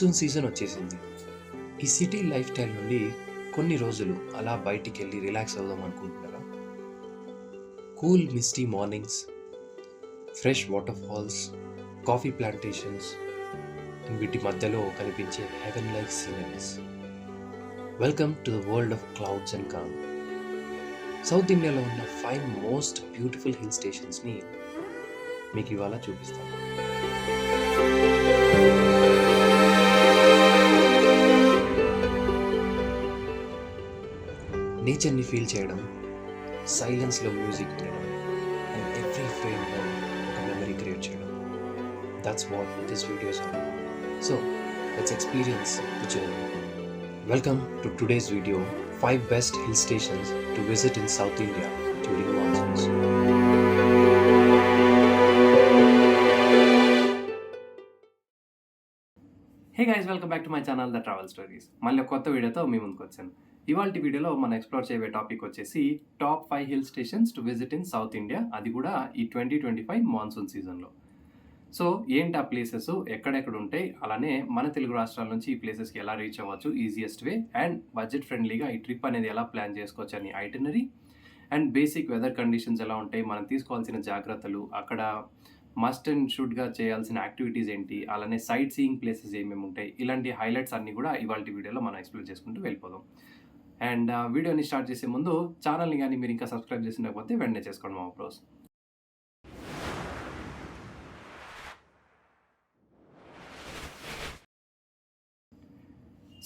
Monsoon season వచ్చేసింది. ఈ city life style నుండి కొన్ని రోజులు అలా బయటికి వెళ్ళి రిలాక్స్ అవుదాం అనుకుంటున్నారా? Cool misty mornings fresh water falls coffee plantations వీటి మధ్యలో కనిపించే heaven life sceneries welcome to the world of clouds and calm south ఇండియాలో ఉన్న ఫైవ్ మోస్ట్ బ్యూటిఫుల్ హిల్ స్టేషన్స్ని మీకు ఇవాళ చూపిస్తాను. నేచర్ని ఫీల్ చేయడం సైలెన్స్లో మ్యూజిక్ వినడం అండ్ ఎవ్రీ ఫ్రేమ్లో ఒక మెమరీ క్రియేట్ చేయడం. That's what this videos are so let's experience the journey welcome to today's video five best hill stations to visit in south India during monsoons hey guys welcome back to my channel the travel stories మళ్ళీ కొత్త వీడియోతో మీ ముందుకు వచ్చాను. ఇవాళ వీడియోలో మనం explore చేయబోయే topic వచ్చేసి top five hill stations to visit in south India. అది కూడా ఈ ట్వంటీ ట్వంటీ ఫైవ్ మాన్సూన్ సీజన్లో. సో ఏంటి ఆ ప్లేసెస్? ఎక్కడెక్కడ ఉంటాయి? అలానే మన తెలుగు రాష్ట్రాల నుంచి ఈ ప్లేసెస్కి ఎలా రీచ్ అవ్వచ్చు? Easiest way. అండ్ బడ్జెట్ ఫ్రెండ్లీగా ఈ ట్రిప్ అనేది ఎలా ప్లాన్ చేసుకోవచ్చు అని itinerary. And basic weather conditions ఎలా ఉంటాయి? మనం తీసుకోవాల్సిన జాగ్రత్తలు అక్కడ మస్ట్ అండ్ షుడ్గా చేయాల్సిన యాక్టివిటీస్ ఏంటి? అలానే సైట్ సీయింగ్ ప్లేసెస్ ఏమేమి ఉంటాయి? ఇలాంటి హైలైట్స్ అన్నీ కూడా ఇవాళ వీడియోలో మనం ఎక్స్ప్లోర్ చేసుకుంటూ వెళ్ళిపోదాం. అండ్ వీడియోని స్టార్ట్ చేసే ముందు ఛానల్ని కానీ మీరు ఇంకా సబ్స్క్రైబ్ చేసినకపోతే వెంటనే చేసుకోండి మా ప్రోస్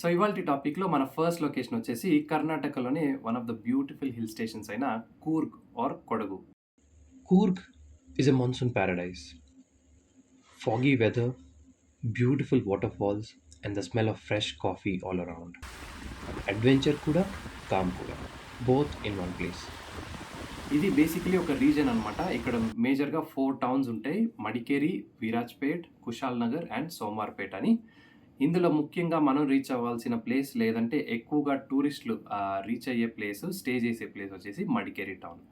సో ఇవాళ టాపిక్లో మన ఫస్ట్ లొకేషన్ వచ్చేసి కర్ణాటకలోని one of the beautiful hill stations అయిన Coorg or Kodagu. Coorg is a monsoon paradise Foggy weather, beautiful waterfalls, and the smell of fresh coffee all around adventure కూడా calm కూడా both in one place ఇది basically ఒక reason అనమాట ఇక్కడ మేజర్గా four towns ఉంటాయి. Madikeri Virajpet Kushalnagar and Somwarpet అని. ఇందులో ముఖ్యంగా మనం రీచ్ అవ్వాల్సిన ప్లేస్ లేదంటే ఎక్కువగా టూరిస్టులు రీచ్ అయ్యే ప్లేస్ స్టే చేసే ప్లేస్ వచ్చేసి మడికేరి టౌన్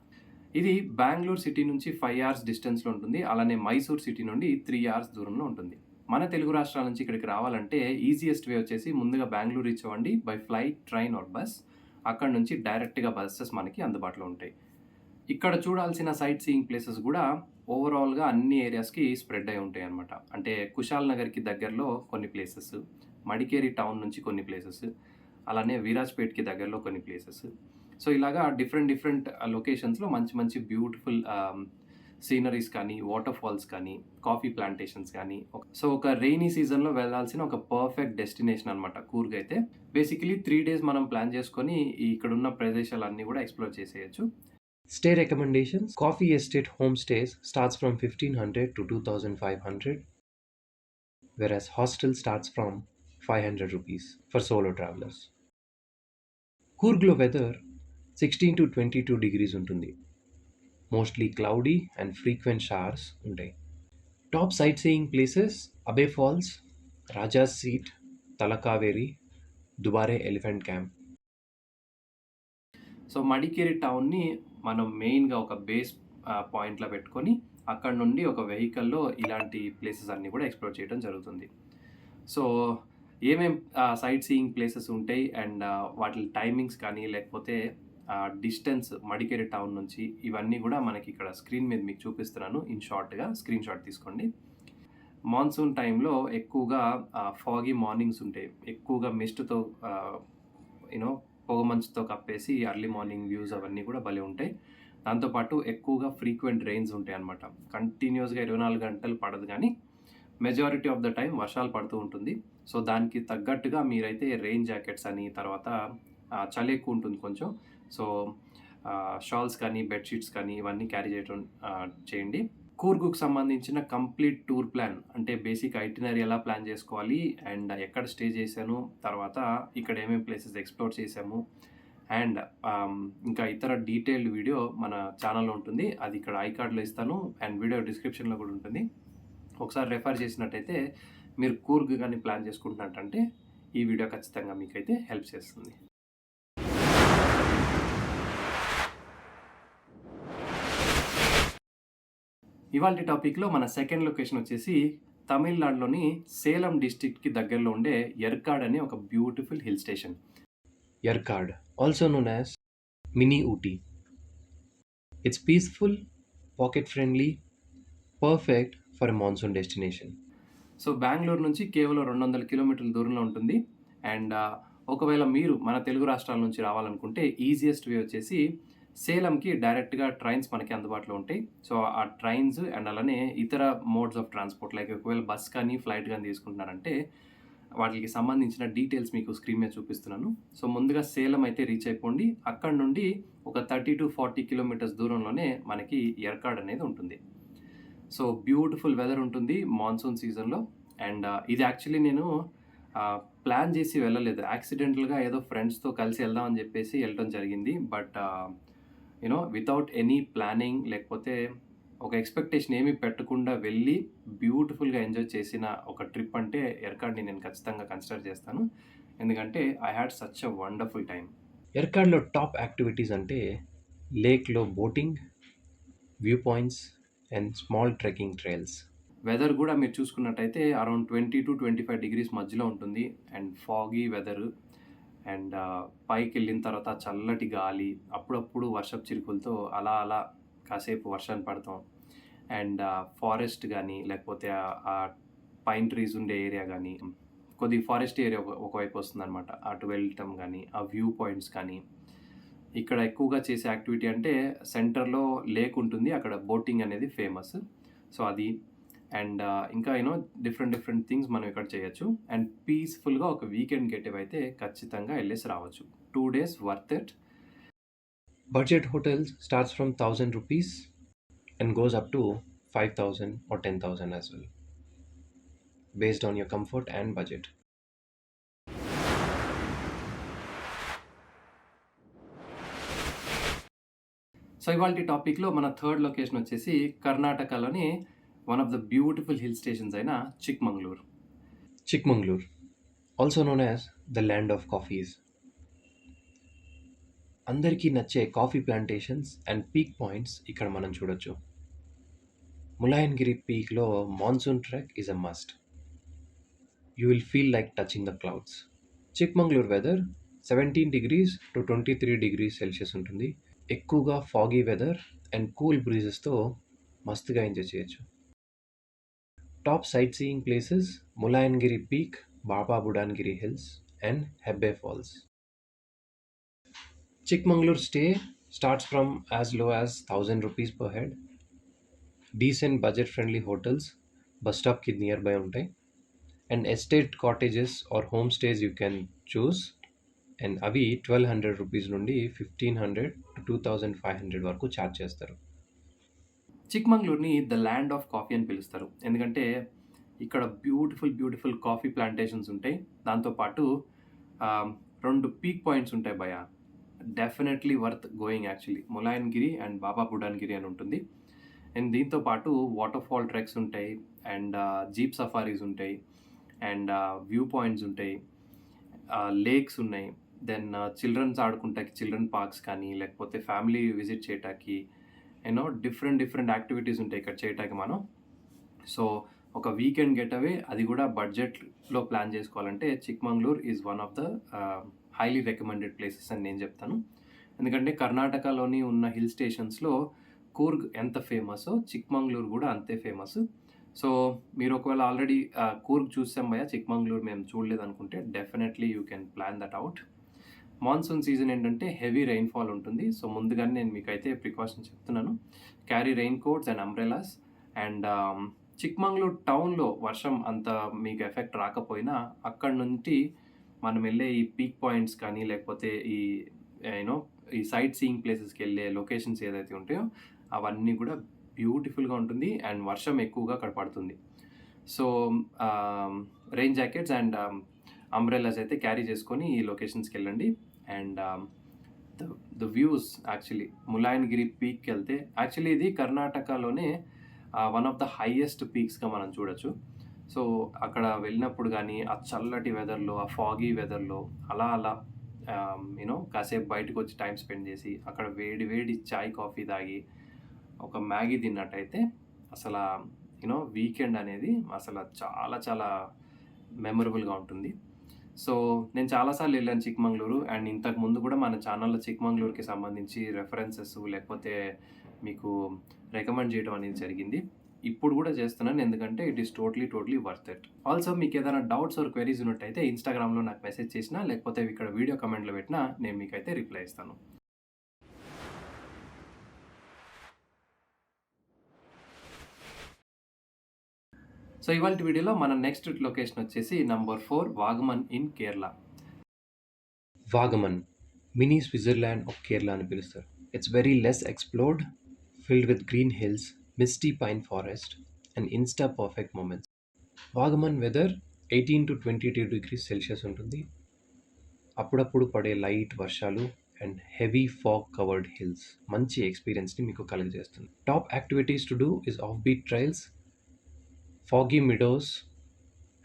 ఇది బెంగళూరు సిటీ నుంచి ఫైవ్ అవర్స్ డిస్టెన్స్లో ఉంటుంది. అలానే మైసూర్ సిటీ నుండి త్రీ అవర్స్ దూరంలో ఉంటుంది. మన తెలుగు రాష్ట్రాల నుంచి ఇక్కడికి రావాలంటే ఈజియెస్ట్ వే వచ్చేసి ముందుగా బెంగళూరు రీచ్ అవ్వండి by flight train or bus అక్కడ నుంచి డైరెక్ట్గా బస్సెస్ మనకి అందుబాటులో ఉంటాయి. ఇక్కడ చూడాల్సిన సైట్ సీయింగ్ ప్లేసెస్ కూడా ఓవరాల్గా అన్ని ఏరియాస్కి స్ప్రెడ్ అయి ఉంటాయి అనమాట అంటే కుషాల్ నగర్కి దగ్గరలో కొన్ని ప్లేసెస్ మడికేరి టౌన్ నుంచి కొన్ని ప్లేసెస్ అలానే వీరాజ్పేట్కి దగ్గరలో కొన్ని ప్లేసెస్ సో ఇలాగా డిఫరెంట్ డిఫరెంట్ లొకేషన్స్లో మంచి మంచి బ్యూటిఫుల్ సీనరీస్ కానీ వాటర్ ఫాల్స్ కానీ కాఫీ ప్లాంటేషన్స్ కానీ సో ఒక రెయినీ సీజన్లో వెళ్ళాల్సిన ఒక పర్ఫెక్ట్ డెస్టినేషన్ అనమాట కూర్గ్ అయితే. బేసికలీ త్రీ డేస్ మనం ప్లాన్ చేసుకొని ఇక్కడ ఉన్న ప్రదేశాలన్నీ కూడా ఎక్స్ప్లోర్ చేసేయచ్చు. Stay recommendations coffee estate home stays starts from fifteen hundred to two thousand five hundred versus hostel starts from five hundred rupees for solo travellers కూర్గ్లో weather sixteen to twenty two degrees ఉంటుంది. Mostly cloudy and frequent showers ఉంటాయి. Top sight seeing places Abbey falls Raja seat Talakaveri Dubare elephant camp so Madikeri టౌన్ని మనం మెయిన్గా ఒక base పాయింట్లో పెట్టుకొని అక్కడ నుండి ఒక వెహికల్లో ఇలాంటి ప్లేసెస్ అన్నీ కూడా ఎక్స్ప్లోర్ చేయడం జరుగుతుంది. సో ఏమేం సైట్ సీయింగ్ ప్లేసెస్ ఉంటాయి? అండ్ వాటి టైమింగ్స్ కానీ లేకపోతే డిస్టెన్స్ మడికేరి టౌన్ నుంచి ఇవన్నీ కూడా మనకి ఇక్కడ స్క్రీన్ మీద మీకు చూపిస్తున్నాను. ఇన్ షార్ట్గా స్క్రీన్ షాట్ తీసుకోండి. మాన్సూన్ టైంలో ఎక్కువగా ఫాగీ మార్నింగ్స్ ఉంటాయి. ఎక్కువగా మిస్ట్తో యూనో పొగమంచుతో కప్పేసి అర్లీ మార్నింగ్ వ్యూస్ అవన్నీ కూడా భలే ఉంటాయి. దాంతోపాటు ఎక్కువగా ఫ్రీక్వెంట్ రెయిన్స్ ఉంటాయి అనమాట కంటిన్యూస్గా ఇరవై నాలుగు గంటలు పడదు కానీ మెజారిటీ ఆఫ్ ద టైం వర్షాలు పడుతూ ఉంటుంది. సో దానికి తగ్గట్టుగా మీరైతే రెయిన్ జాకెట్స్ అని తర్వాత చలి ఎక్కువ ఉంటుంది కొంచెం. సో షాల్స్ కానీ బెడ్షీట్స్ కానీ ఇవన్నీ క్యారీ చేయడం చేయండి. కూర్గుకు సంబంధించిన కంప్లీట్ టూర్ ప్లాన్ అంటే బేసిక్ ఐటినరీ ఎలా ప్లాన్ చేసుకోవాలి అండ్ ఎక్కడ స్టే చేశాను తర్వాత ఇక్కడ ఏమేమి ప్లేసెస్ ఎక్స్ప్లోర్ చేశాము అండ్ ఇంకా ఇతర డీటెయిల్డ్ వీడియో మన ఛానల్లో ఉంటుంది. అది ఇక్కడ ఐ కార్డ్లో ఇస్తాను అండ్ వీడియో డిస్క్రిప్షన్లో కూడా ఉంటుంది. ఒకసారి రెఫర్ చేసినట్టయితే మీరు కూర్గ్ కానీ ప్లాన్ చేసుకుంటున్నట్టంటే ఈ వీడియో ఖచ్చితంగా మీకైతే హెల్ప్ చేస్తుంది. ఇవాళ టాపిక్లో మన సెకండ్ లొకేషన్ వచ్చేసి తమిళనాడులోని సేలం డిస్ట్రిక్ట్‌కి దగ్గరలో ఉండే ఎర్కాడ్ అనే ఒక beautiful hill station. Also known as Mini Ooty. It's peaceful, pocket friendly, perfect for a monsoon destination. So Bengaluru నుంచి కేవలం 200 కిలోమీటర్ల దూరంలో ఉంటుంది. అండ్ ఒకవేళ మీరు మన తెలుగు రాష్ట్రాల నుంచి రావాలనుకుంటే ఈజియెస్ట్ వే వచ్చేసి సేలంకి డైరెక్ట్‌గా ట్రైన్స్ మనకి అందుబాటులో ఉంటాయి. సో, ఆ ట్రైన్స్ అండ్ అలానే ఇతర మోడ్స్ ఆఫ్ ట్రాన్స్‌పోర్ట్ లైక్ ఒకవేళ బస్ కానీ, ఫ్లైట్ కానీ తీసుకుంటున్నారంటే వాటికి సంబంధించిన డీటెయిల్స్ మీకు స్క్రీన్ మీద చూపిస్తున్నాను. సో, ముందుగా సేలం అయితే రీచ్ అయిపోండి. అక్కడ నుండి ఒక 30-40 కిలోమీటర్స్ దూరంలోనే మనకి ఎర్కాడ్ అనేది ఉంటుంది. సో, బ్యూటిఫుల్ వెదర్ ఉంటుంది మాన్సూన్ సీజన్‌లో. అండ్ ఇది యాక్చువల్లీ నేను ప్లాన్ చేసి వెళ్ళలేదు. యాక్సిడెంటల్‌గా ఏదో ఫ్రెండ్స్‌తో కలిసి వెళ్దామని చెప్పేసి వెళ్ళటం జరిగింది. But ah, you know without any planning లేకపోతే ఒక ఎక్స్‌పెక్టేషన్ ఏమీ పెట్టకుండా వెళ్ళి బ్యూటిఫుల్‌గా ఎంజాయ్ చేసిన ఒక ట్రిప్ అంటే ఎర్కాడ్‌ని నేను ఖచ్చితంగా కన్సిడర్ చేస్తాను. ఎందుకంటే I had such a wonderful time. ఎర్కాడ్‌లో top activities అంటే లేక్‌లో boating, view points and small trekking trails. Weather గూడా మీరు చూసుకున్నట్టయితే అరౌండ్ 20-25 డిగ్రీస్ మధ్యలో ఉంటుంది. అండ్ ఫాగీ వెదర్ అండ్ పైకి పైకెళ్ళిన తర్వాత చల్లటి గాలి, అప్పుడప్పుడు వర్షపు చిరుకులతో అలా అలా కాసేపు వర్షాలు పడతాం. అండ్ ఫారెస్ట్ కానీ లేకపోతే ఆ పైన్ ట్రీస్ ఉండే ఏరియా కానీ కొద్దిగా ఫారెస్ట్ ఏరియా ఒక ఒకవైపు వస్తుందనమాట. అటు వెళ్ళటం కానీ ఆ వ్యూ పాయింట్స్ కానీ, ఇక్కడ ఎక్కువగా చేసే యాక్టివిటీ అంటే సెంటర్‌లో లేక్ ఉంటుంది. అక్కడ బోటింగ్ అనేది ఫేమస్. సో, అది అండ్ ఇంకా you know different different things మనం ఇక్కడ చేయొచ్చు. అండ్ పీస్‌ఫుల్‌గా ఒక వీకెండ్ గెటవే అయితే ఖచ్చితంగా ఎళ్ళేసి రావచ్చు. 2 days worth it. Budget hotels starts from 1000 rupees and goes up to 5000 or 10000 as well, based on your comfort and budget. So, ఇవాల్టి టాపిక్‌లో మన థర్డ్ లొకేషన్ వచ్చేసి కర్ణాటకలోని one of the beautiful hill stations అయిన Chikmagalur. Chikmagalur also known as the land of coffees అందరికీ నచ్చే coffee plantations and peak points ఇక్కడ మనం చూడొచ్చు. Mullayanagiri పీక్‌లో monsoon trek is a must. You will feel like touching the clouds. Chikmagalur weather 17 degrees to 23 degrees celsius ఉంటుంది. ఎక్కువగా foggy weather and cool బ్రీజెస్‌తో మస్తుగా enjoy చేయొచ్చు. Top sight seeing places Mullayanagiri peak, Baba Budangiri hills and Hebbe falls. Chikmagalur stay starts from as low as 1000 rupees per head. Decent budget friendly hotels bus stop కి near by ఉంటాయి. And estate cottages or home stays you can choose and అవి 1200 rupees నుండి 1500 to 2500 వరకు charge చేస్తారు. చిక్మంగళూరుని the land of coffee అని పిలుస్తారు. ఎందుకంటే ఇక్కడ బ్యూటిఫుల్ బ్యూటిఫుల్ కాఫీ ప్లాంటేషన్స్ ఉంటాయి. దాంతోపాటు రెండు పీక్ పాయింట్స్ ఉంటాయి భయ definitely worth going actually. Mullayanagiri and Baba Budangiri అని ఉంటుంది. అండ్ దీంతో పాటు వాటర్ ఫాల్ ట్రెక్స్ ఉంటాయి. అండ్ జీప్ సఫారీస్ ఉంటాయి. అండ్ వ్యూ పాయింట్స్ ఉంటాయి. లేక్స్ ఉన్నాయి. దెన్ చిల్డ్రన్స్ ఆడుకుంటాకి చిల్డ్రన్ పార్క్స్ కానీ, లేకపోతే ఫ్యామిలీ విజిట్ చేయటానికి ఎన్నో డిఫరెంట్ డిఫరెంట్ యాక్టివిటీస్ ఉంటాయి ఇక్కడ చేయటానికి మనం. సో, ఒక వీకెండ్ గెట్ అవే అది కూడా బడ్జెట్‌లో ప్లాన్ చేసుకోవాలంటే Chikmagalur is one of the highly recommended places అని నేను చెప్తాను. ఎందుకంటే కర్ణాటకలోని ఉన్న హిల్ స్టేషన్స్‌లో కూర్గ్ ఎంత ఫేమసో చిక్మంగళూరు కూడా అంతే ఫేమస్. సో, మీరు ఒకవేళ ఆల్రెడీ uh, కూర్గ్ చూసాం భయ్యా చిక్మంగళూరు మేము చూడలేదనుకుంటే definitely you can plan that out monsoon season ఏంటంటే హెవీ రెయిన్‌ఫాల్ ఉంటుంది. సో, ముందుగానే నేను మీకైతే ప్రికాషన్ చెప్తున్నాను. Carry rain coats and umbrellas and Chikmagalur టౌన్‌లో వర్షం అంత మీకు ఎఫెక్ట్ రాకపోయినా అక్కడి నుండి మనం వెళ్ళే ఈ పీక్ పాయింట్స్ కానీ, లేకపోతే ఈ యూనో ఈ సైట్ సీయింగ్ ప్లేసెస్కి వెళ్ళే లొకేషన్స్ ఏదైతే ఉంటాయో అవన్నీ కూడా బ్యూటిఫుల్‌గా ఉంటుంది. అండ్ వర్షం ఎక్కువగా అక్కడ పడుతుంది. So, rain jackets and umbrellas అయితే క్యారీ చేసుకొని ఈ లొకేషన్స్కి వెళ్ళండి and the the views actually Mullayanagiri పీక్‌కెళ్తే actually ఇది కర్ణాటకలోనే వన్ ఆఫ్ ద హైయెస్ట్ పీక్స్‌గా మనం చూడొచ్చు. సో, అక్కడ వెళ్ళినప్పుడు కానీ ఆ చల్లటి వెదర్‌లో, ఆ ఫాగీ వెదర్‌లో అలా అలా యూనో కాసేపు బయటకు కాసేపు బయటకొచ్చి స్పెండ్ చేసి, అక్కడ వేడి వేడి చాయ్, కాఫీ తాగి, ఒక మ్యాగీ తిన్నట్టయితే అసలు యూనో వీకెండ్ అనేది అసలు చాలా చాలా మెమరబుల్గా ఉంటుంది సో నేను చాలాసార్లు వెళ్ళాను చిక్మంగళూరు. అండ్ ఇంతకు ముందు కూడా మన ఛానల్లో చిక్మంగళూరుకి సంబంధించి రెఫరెన్సెస్ లేకపోతే మీకు రికమెండ్ చేయడం అనేది జరిగింది. ఇప్పుడు కూడా చేస్తున్నాను. ఎందుకంటే it is totally totally worth it. Also మీకు ఏదైనా డౌట్స్ ఆర్ క్వెరీస్ ఉన్నట్టయితే ఇన్స్టాగ్రామ్లో నాకు మెసేజ్ చేసినా లేకపోతే ఇక్కడ వీడియో కమెంట్లో పెట్టినా నేను మీకైతే రిప్లై ఇస్తాను. సో ఇవాళ వీడియోలో మన నెక్స్ట్ లొకేషన్ వచ్చేసి number four Vagamon in Kerala Vagamon mini Switzerland of Kerala అని పిలుస్తారు. It's very less explored filled with green hills misty pine forest and insta perfect moments Vagamon weather eighteen to twenty two degrees celsius ఉంటుంది. అప్పుడప్పుడు పడే light వర్షాలు and heavy fog covered hills మంచి ఎక్స్పీరియన్స్ని మీకు కలుగజేస్తుంది. Top activities to do is off beat trails foggy meadows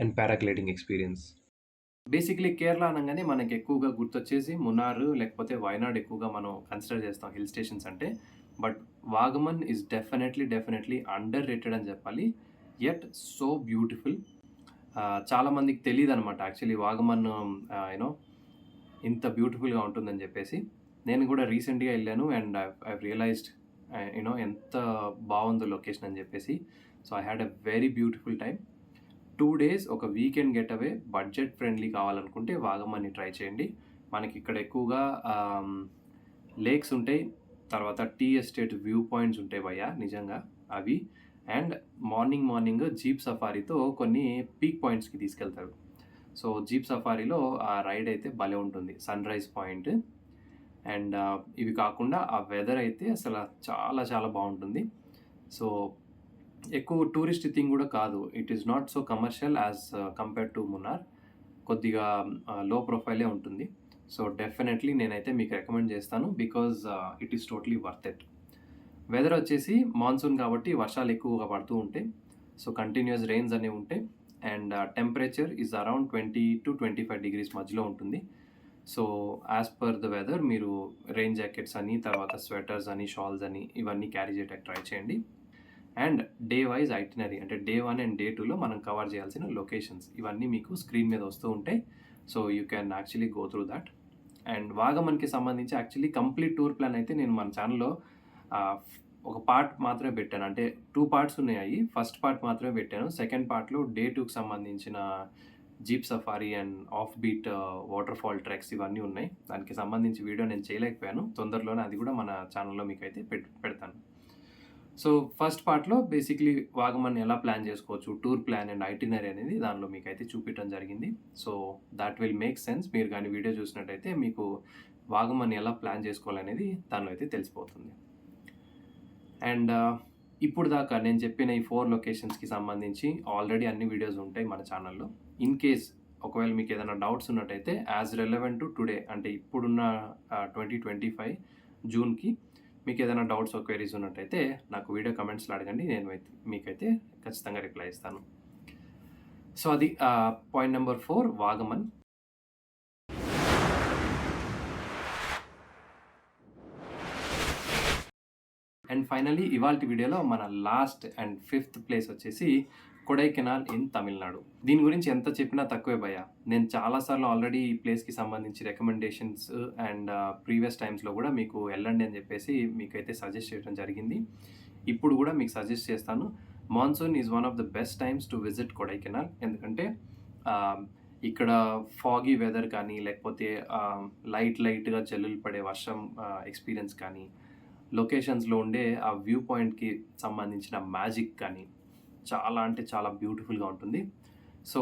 and paragliding experience basically Kerala అనగానే మనకి ఎక్కువగా గుర్తొచ్చేసి మునార్ లేకపోతే వయనాడ్ ఎక్కువగా మనం కన్సిడర్ చేస్తాం హిల్ స్టేషన్స్ అంటే. But Vagamon is definitely definitely underrated అని చెప్పాలి. యట్ సో బ్యూటిఫుల్ చాలామందికి తెలియదు అనమాట యాక్చువల్లీ వాగమన్ యూనో ఇంత బ్యూటిఫుల్గా ఉంటుందని చెప్పేసి. నేను కూడా రీసెంట్గా వెళ్ళాను అండ్ ఐ రియలైజ్డ్ యూనో ఎంత బాగుందో లొకేషన్ అని చెప్పేసి. So I had a very beautiful time two days ఒక weekend get away budget friendly కావాలనుకుంటే వాగమని ట్రై చేయండి. మనకి ఇక్కడ ఎక్కువగా లేక్స్ ఉంటాయి. తర్వాత టీ ఎస్టేట్ వ్యూ పాయింట్స్ ఉంటాయి భయ్య నిజంగా అవి. అండ్ మార్నింగ్ మార్నింగ్ జీప్ సఫారీతో కొన్ని పీక్ పాయింట్స్కి తీసుకెళ్తారు. సో జీప్ సఫారీలో ఆ రైడ్ అయితే భలే ఉంటుంది. సన్ రైజ్ పాయింట్ అండ్ ఇవి కాకుండా ఆ వెదర్ అయితే అసలు చాలా చాలా బాగుంటుంది. సో ఎక్కువ టూరిస్ట్ థింగ్ కూడా కాదు. It is not so commercial as compare to Munnar కొద్దిగా uh, లో ప్రొఫైలే ఉంటుంది. సో డెఫినెట్లీ నేనైతే మీకు రికమెండ్ చేస్తాను because it is totally worth it weather వచ్చేసి మాన్సూన్ కాబట్టి వర్షాలు ఎక్కువగా పడుతూ ఉంటాయి సో కంటిన్యూస్ రెయిన్స్ అనేవి ఉంటాయి and temperature is around twenty two twenty five degrees మధ్యలో ఉంటుంది. So as per the weather మీరు రెయిన్ జాకెట్స్ అని తర్వాత స్వెటర్స్ అని షాల్స్ అని ఇవన్నీ క్యారీ చేయడానికి ట్రై చేయండి. అండ్ డే వైజ్ ఐటినరీ అంటే డే వన్ అండ్ డే టూలో మనం కవర్ చేయాల్సిన లొకేషన్స్. ఇవన్నీ మీకు స్క్రీన్ మీద వస్తూ ఉంటాయి. So you can actually go through that and వాగమన్కి సంబంధించి యాక్చువల్లీ కంప్లీట్ టూర్ ప్లాన్ అయితే నేను మన ఛానల్లో ఒక పార్ట్ మాత్రమే పెట్టాను. అంటే టూ పార్ట్స్ ఉన్నాయి. ఫస్ట్ పార్ట్ మాత్రమే పెట్టాను. సెకండ్ పార్ట్లో డే టూకి సంబంధించిన jeep safari and off beat waterfall treks ఇవన్నీ ఉన్నాయి. దానికి సంబంధించి వీడియో నేను చేయలేకపోయాను. తొందరలోనే అది కూడా మన ఛానల్లో మీకు అయితే పెడతాను. సో ఫస్ట్ పార్ట్లో బేసిక్లీ వాగమన్ ఎలా ప్లాన్ చేసుకోవచ్చు? టూర్ ప్లాన్ అండ్ ఐటినరీ అనేది దానిలో మీకు అయితే చూపించడం జరిగింది. So that will make sense మీరు కానీ వీడియో చూసినట్టయితే మీకు వాగమన్ ఎలా ప్లాన్ చేసుకోవాలనేది దానిలో అయితే తెలిసిపోతుంది. అండ్ ఇప్పుడు దాకా నేను చెప్పిన ఈ ఫోర్ లొకేషన్స్కి సంబంధించి ఆల్రెడీ అన్ని వీడియోస్ ఉంటాయి మన ఛానల్లో. ఇన్ కేస్ ఒకవేళ మీకు ఏదైనా డౌట్స్ ఉన్నట్టయితే యాజ్ రెలవెంట్ టు టుడే అంటే ఇప్పుడున్న ట్వంటీ ట్వంటీ ఫైవ్ జూన్కి మీకు ఏదైనా డౌట్స్ క్వైరీస్ ఉన్నట్టయితే నాకు వీడియో కమెంట్స్లో అడగండి నేను మీకైతే ఖచ్చితంగా రిప్లై ఇస్తాను. సో అది point number four Vagamon. And finally ఇవాళ వీడియోలో మన లాస్ట్ అండ్ ఫిఫ్త్ ప్లేస్ వచ్చేసి కొడైకెనాల్ ఇన్ తమిళనాడు. దీని గురించి ఎంత చెప్పినా తక్కువే భయ నేను చాలాసార్లు ఆల్రెడీ ఈ ప్లేస్కి సంబంధించి రికమెండేషన్స్ అండ్ ప్రీవియస్ టైమ్స్లో కూడా మీకు వెళ్ళండి అని చెప్పేసి మీకైతే సజెస్ట్ చేయడం జరిగింది. ఇప్పుడు కూడా మీకు సజెస్ట్ చేస్తాను. Monsoon is one of the best times to visit Kodaikanal. ఎందుకంటే ఇక్కడ ఫాగీ వెదర్ కానీ లేకపోతే లైట్ లైట్గా చెల్లులు పడే వర్షం ఎక్స్పీరియన్స్ కానీ లొకేషన్స్లో ఉండే ఆ వ్యూ పాయింట్కి సంబంధించిన మ్యాజిక్ కానీ చాలా అంటే చాలా బ్యూటిఫుల్గా ఉంటుంది. So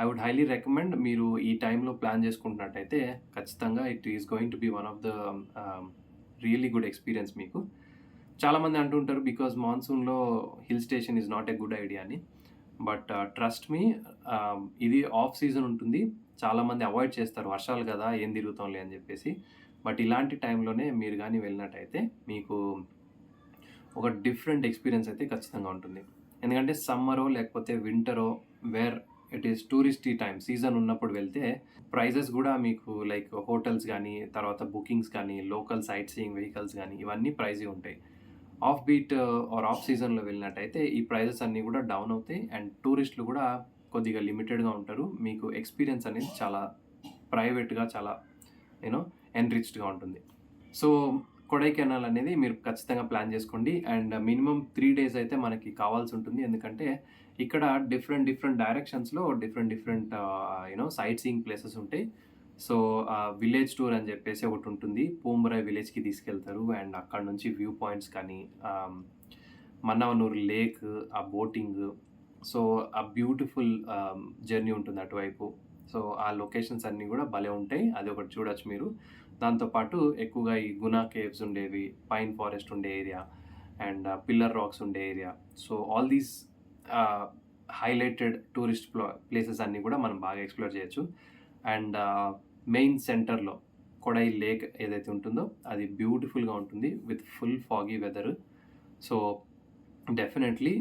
I would highly recommend మీరు ఈ టైంలో ప్లాన్ చేసుకుంటున్నట్టయితే ఖచ్చితంగా it is going to be one of the really good experience మీకు. చాలామంది అంటుంటారు because మాన్సూన్లో hill station is not a good idea అని. బట్ ట్రస్ట్ మీ ఇది ఆఫ్ సీజన్ ఉంటుంది. చాలామంది అవాయిడ్ చేస్తారు వర్షాలు కదా ఏం తిరుగుతాంలే అని చెప్పేసి. బట్ ఇలాంటి టైంలోనే మీరు కానీ వెళ్ళినట్టయితే మీకు ఒక డిఫరెంట్ ఎక్స్పీరియన్స్ అయితే ఖచ్చితంగా ఉంటుంది. ఎందుకంటే సమ్మరో లేకపోతే వింటరో where it is touristy time season ఉన్నప్పుడు వెళ్తే ప్రైజెస్ కూడా మీకు లైక్ హోటల్స్ కానీ తర్వాత బుకింగ్స్ కానీ లోకల్ సైట్ సీయింగ్ వెహికల్స్ కానీ ఇవన్నీ ప్రైజీ ఉంటాయి. ఆఫ్ బీట్ ఆర్ ఆఫ్ సీజన్లో వెళ్ళినట్టయితే ఈ ప్రైజెస్ అన్నీ కూడా డౌన్ అవుతాయి అండ్ టూరిస్టులు కూడా కొద్దిగా లిమిటెడ్గా ఉంటారు. మీకు ఎక్స్పీరియన్స్ అనేది చాలా ప్రైవేట్గా చాలా యూనో ఎన్రిచ్డ్గా ఉంటుంది. సో కొడైకెనాల్ అనేది మీరు ఖచ్చితంగా ప్లాన్ చేసుకోండి. అండ్ మినిమం త్రీ డేస్ అయితే మనకి కావాల్సి ఉంటుంది. ఎందుకంటే ఇక్కడ different different డైరెక్షన్స్లో different different you know sightseeing places ఉంటాయి. సో విలేజ్ టూర్ అని చెప్పేసి ఒకటి ఉంటుంది. పూంబరాయ్ విలేజ్కి తీసుకెళ్తారు. అండ్ అక్కడ నుంచి వ్యూ పాయింట్స్ కానీ మన్నవనూరు లేక్ ఆ బోటింగ్ సో ఆ బ్యూటిఫుల్ జర్నీ ఉంటుంది అటువైపు. సో ఆ లొకేషన్స్ అన్నీ కూడా భలే ఉంటాయి. అది ఒకటి చూడొచ్చు మీరు. దాంతోపాటు ఎక్కువగా ఈ గునా కేవ్స్ ఉండేవి పైన్ ఫారెస్ట్ ఉండే ఏరియా అండ్ పిల్లర్ రాక్స్ ఉండే area. So all these highlighted tourist places అన్నీ కూడా మనం బాగా ఎక్స్ప్లోర్ చేయొచ్చు. అండ్ మెయిన్ సెంటర్లో కొడై లేక్ ఏదైతే ఉంటుందో అది బ్యూటిఫుల్గా ఉంటుంది with full foggy weather. So definitely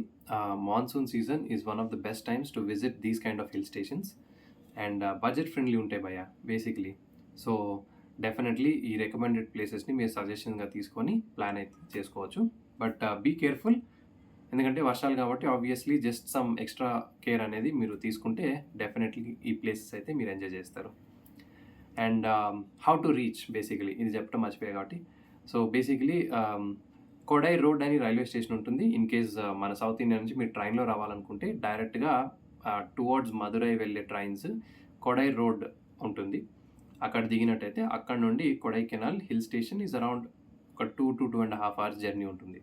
monsoon season is one of the best times to visit these kind of hill stations. And budget friendly ఉంటాయి భయ్యా బేసిక్లీ. సో డెఫినెట్లీ ఈ రికమెండెడ్ ప్లేసెస్ని మీరు సజెషన్గా తీసుకొని ప్లాన్ అయితే చేసుకోవచ్చు. బట్ బీ కేర్ఫుల్ ఎందుకంటే వర్షాలు కాబట్టి obviously just some extra care అనేది మీరు తీసుకుంటే డెఫినెట్లీ ఈ ప్లేసెస్ అయితే మీరు ఎంజాయ్ చేస్తారు. And how to reach basically ఇది చెప్పడం మర్చిపోయాయి కాబట్టి. సో బేసికలీ కొడై రోడ్ అని రైల్వే స్టేషన్ ఉంటుంది. ఇన్ కేస్ uh, మన సౌత్ ఇండియా నుంచి మీరు ట్రైన్లో రావాలనుకుంటే డైరెక్ట్గా టువర్డ్స్ మదురై వెళ్ళే ట్రైన్స్ కొడై రోడ్ ఉంటుంది. అక్కడ దిగినట్టయితే అక్కడ నుండి Kodaikanal hill station is around ఒక two to two and half hours journey ఉంటుంది.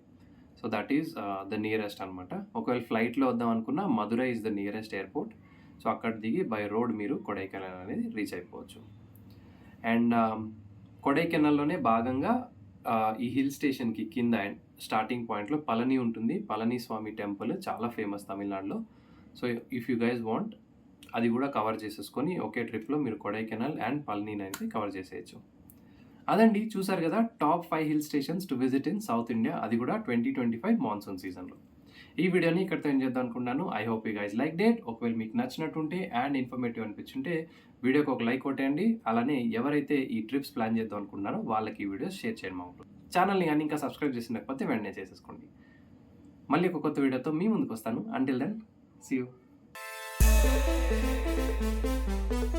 So that is the nearest అనమాట ఒకవేళ ఫ్లైట్లో వద్దాం అనుకున్నా Madurai is the nearest airport so అక్కడ దిగి బై రోడ్ మీరు కొడైకెనాల్ అనేది రీచ్ అయిపోవచ్చు. అండ్ um, కొడైకెనాల్లోనే భాగంగా ఈ హిల్ స్టేషన్కి కింద స్టార్టింగ్ పాయింట్లో పళని ఉంటుంది. పళని స్వామి టెంపుల్ చాలా ఫేమస్ తమిళనాడులో. So if you guys want అది కూడా కవర్ చేసేసుకొని ఒకే ట్రిప్లో మీరు కొడైకెనాల్ అండ్ పళనీని అయితే కవర్ చేసేయచ్చు. అదండి చూసారు కదా top five hill stations to visit in south India అది కూడా ట్వంటీ ట్వంటీ ఫైవ్ మాన్సూన్ సీజన్లో ఈ వీడియోని ఇక్కడితో ఏం చేద్దాం అనుకున్నాను. I hope you guys like that ఒకవేళ మీకు నచ్చినట్టుంటే అండ్ ఇన్ఫర్మేటివ్ అనిపించుంటే వీడియోకి ఒక లైక్ కొట్టేయండి. అలానే ఎవరైతే ఈ ట్రిప్స్ ప్లాన్ చేద్దాం అనుకున్నారో వాళ్ళకి ఈ వీడియోస్ షేర్ చేయండి మా ఛానల్ని కానీ ఇంకా సబ్స్క్రైబ్ చేసినకపోతే వెంటనే చేసేసుకోండి. మళ్ళీ ఒక కొత్త వీడియోతో మీ ముందుకు వస్తాను. Until then see you フフフフ。